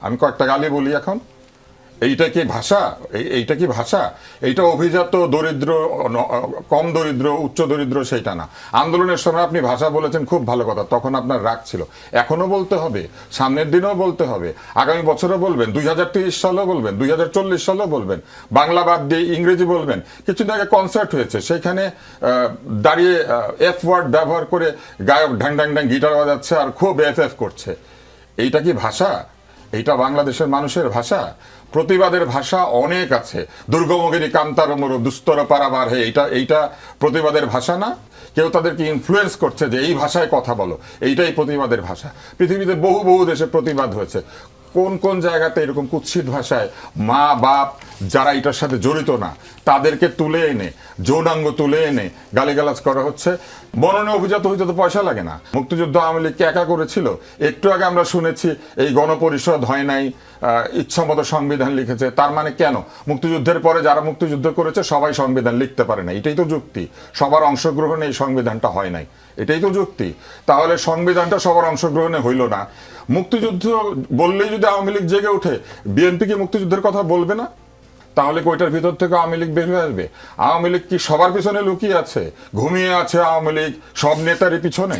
আমি কয়েকটা গালি বলি এখন। এইটা কি ভাষা? এই- এইটা কি ভাষা? এইটা অভিজাত দরিদ্র কম দরিদ্র, উচ্চ দরিদ্র সেইটা না। আন্দোলনের সময় আপনি ভাষা বলেছেন, খুব ভালো কথা। তখন আপনার রাগ ছিল। এখনও বলতে হবে, সামনের দিনেও বলতে হবে। আগামী বছরও বলবেন, দুই হাজার তিরিশ সালেও বলবেন, দুই হাজার চল্লিশ সালেও বলবেন। বাংলা বাদ দিয়ে ইংরেজি বলবেন। কিছুদিন আগে কনসার্ট হয়েছে। সেখানে দাঁড়িয়ে এফ ওয়ার্ড ব্যবহার করে গায়ক ঢ্যাং ঢ্যাং ঢ্যাং গিটার বাজাচ্ছে আর খুব এফ এফ করছে। এইটা কি ভাষা? এইটা বাংলাদেশের মানুষের ভাষা। প্রতিবাদের ভাষা অনেক আছে। দুর্গমগিরি, কান্তার, মরু দুস্তর, পারাবার, হে, এইটা এইটা প্রতিবাদের ভাষা না। কেউ তাদেরকে ইনফ্লুয়েন্স করছে যে এই ভাষায় কথা বলো। এইটাই প্রতিবাদের ভাষা। পৃথিবীতে বহু বহু দেশে প্রতিবাদ হয়েছে। কোন কোন জায়গাতে এরকম কুৎসিত ভাষায় মা, বাপ যারা এটার সাথে জড়িত না, তাদেরকে তুলে এনে, যৌনাঙ্গ তুলে এনে গালিগালাজ করা হচ্ছে। মননে অভিজাত হইতে তো পয়সা লাগে না। মুক্তিযুদ্ধ আওয়ামী লীগকে একা করেছিল? একটু আগে আমরা শুনেছি, এই গণপরিষদ হয় নাই ইচ্ছামতো সংবিধান লিখেছে, তার মানে কেন? মুক্তিযুদ্ধের পরে যারা মুক্তিযুদ্ধ করেছে, সবাই সংবিধান লিখতে পারে না এটাই তো যুক্তি। সবার অংশগ্রহণে এই সংবিধানটা হয় নাই। এটাই তো যুক্তি। তাহলে সংবিধানটা সবার অংশগ্রহণে হইল না। মুক্তিযুদ্ধ বললেই যদি আওয়ামী লীগ জেগে ওঠে, বিএনপি কি মুক্তিযুদ্ধের কথা বলবে না? তাহলে কইটার ভিতর থেকে আওয়ামী লীগ বের হয়ে আসবে? আওয়ামী লীগ কি সবার পিছনে লুকিয়ে আছে? ঘুমিয়ে আছে আওয়ামী লীগ? সব নেতারই পিছনে?